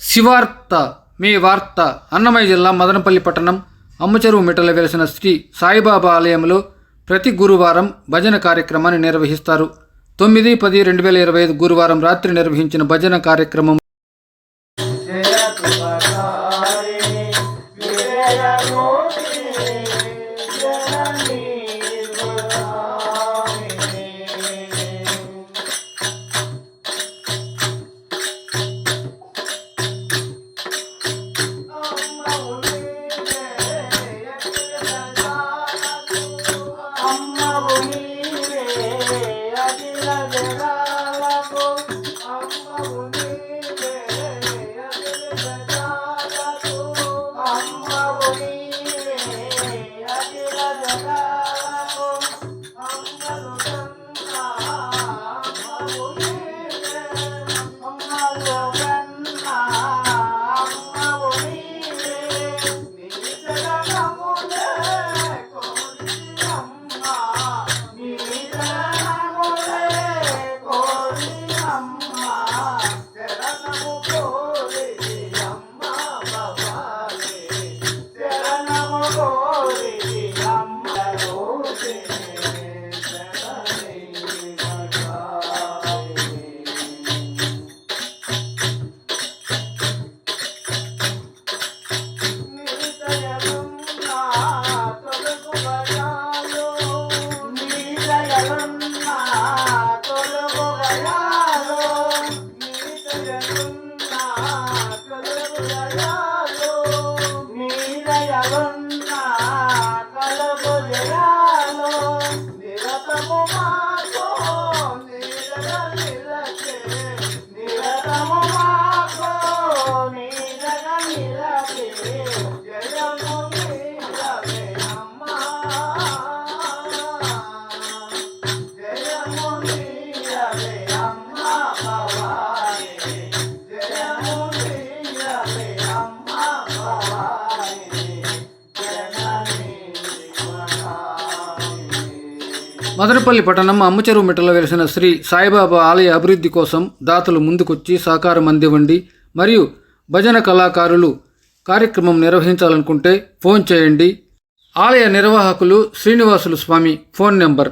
శివార్త మీ వార్త అన్నమయ్య జిల్లా మదనపల్లి పట్టణం అమ్మచెరువు మిటల వెలిసిన శ్రీ సాయిబాబా ఆలయంలో ప్రతి గురువారం భజన కార్యక్రమాన్ని నిర్వహిస్తారు. తొమ్మిది పది రెండు వేల ఇరవై ఐదు గురువారం రాత్రి నిర్వహించిన భజన కార్యక్రమం la la la love Madanapalle పట్టణం అమ్మచెరువు మిట్టలో వెలిసిన శ్రీ సాయిబాబా ఆలయ అభివృద్ధి కోసం దాతలు ముందుకొచ్చి సహకారం అందివ్వండి మరియు భజన కళాకారులు కార్యక్రమం నిర్వహించాలనుకుంటే ఫోన్ చేయండి. ఆలయ నిర్వాహకులు శ్రీనివాసులు స్వామి ఫోన్ నెంబర్